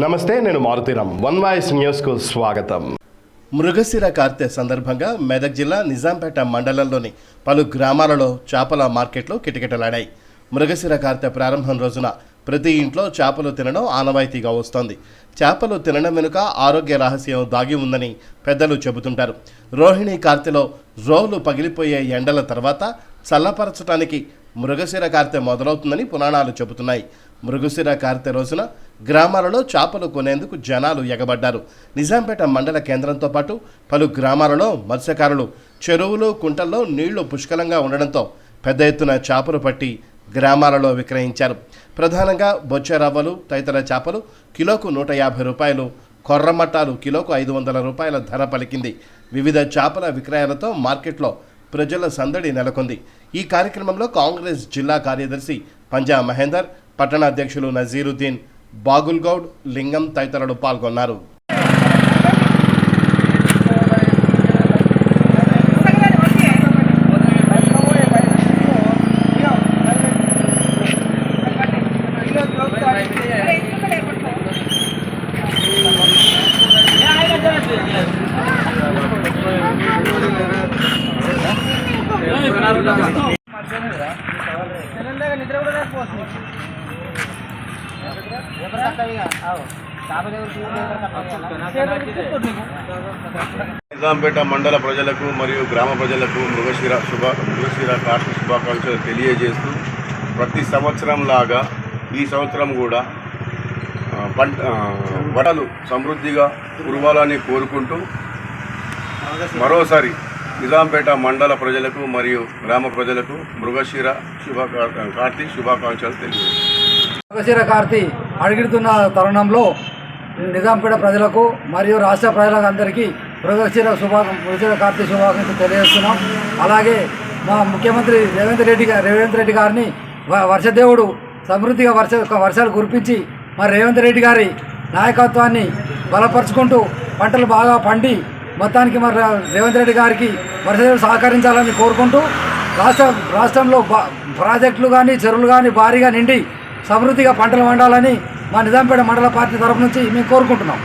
నమస్తే నేను Maruthi Ram one voice న్యూస్కు స్వాగతం. మృగశిర కార్తె సందర్భంగా మెదక్ జిల్లా నిజాంపేట మండలంలోని పలు గ్రామాలలో చేపల మార్కెట్లు కిటకిటలాడాయి. మృగశిర కార్తె ప్రారంభం రోజున ప్రతి ఇంట్లో చేపలు తినడం ఆనవాయితీగా వస్తోంది. చేపలు తినడం వెనుక ఆరోగ్య రహస్యం దాగి ఉందని పెద్దలు చెబుతుంటారు. రోహిణి కార్తెలో రోలు పగిలిపోయే ఎండల తర్వాత చల్లపరచడానికి మృగశిర కార్తె మొదలవుతుందని పురాణాలు చెబుతున్నాయి. మృగశిర కార్తె రోజున గ్రామాలలో చేపలు కొనేందుకు జనాలు ఎగబడ్డారు. నిజాంపేట మండల కేంద్రంతో పాటు పలు గ్రామాలలో మత్స్యకారులు చెరువులు కుంటల్లో నీళ్ళు పుష్కలంగా ఉండడంతో పెద్ద ఎత్తున చేపలు పట్టి గ్రామాలలో విక్రయించారు. ప్రధానంగా బొచ్చ రవ్వలు తదితర చేపలు కిలోకు నూట యాభై రూపాయలు కొర్రమట్టాలు కిలోకు ఐదు వందల రూపాయల ధర పలికింది. వివిధ చేపల విక్రయాలతో మార్కెట్లో ప్రజల సందడి నెలకొంది. ఈ కార్యక్రమంలో కాంగ్రెస్ జిల్లా కార్యదర్శి పంజా మహేందర్ పట్టణ అధ్యక్షులు నజీరుద్దీన్ బాగుల్గౌడ్ లింగం తదితరులు పాల్గొన్నారు. నిజాంపేట మండల ప్రజలకు మరియు గ్రామ ప్రజలకు మృగశిర శుభ మృగశిర కార్తీక శుభాకాంక్షలు తెలియజేస్తూ ప్రతి సంవత్సరం లాగా ఈ సంవత్సరం కూడా పంట వడలు సమృద్ధిగా కురవాలని కోరుకుంటూ మరోసారి నిజాంపేట మండల ప్రజలకు మరియు గ్రామ ప్రజలకు మృగశిర శుభా కార్తీ శుభాకాంక్షలు తెలియజేస్తాను మృగశిర కార్తి అడుగుతున్న తరుణంలో నిజాంపేట ప్రజలకు మరియు రాష్ట్ర ప్రజలకు అందరికీ మృగశిర శుభా మృగశిర కార్తీ శుభాకాంక్షలు తెలియజేస్తున్నాం. అలాగే మా ముఖ్యమంత్రి రేవంత్ రెడ్డి రేవంత్ రెడ్డి గారిని వ- వర్షదేవుడు సమృద్ధిగా వర్ష వర్షాలు కురిపించి మరి రేవంత్ రెడ్డి గారి నాయకత్వాన్ని బలపరుచుకుంటూ పంటలు బాగా పండి మొత్తానికి మరి రేవంత్ రెడ్డి గారికి వర్షదేవుడు సహకరించాలని కోరుకుంటూ రాష్ట్ర రాష్ట్రంలో ప్రాజెక్టులు కానీ చెరువులు కానీ భారీగా నిండి సమృద్ధిగా పంటలు వండాలని మా నిజాంపేట మండల పార్టీ తరఫు నుంచి మేము కోరుకుంటున్నాం.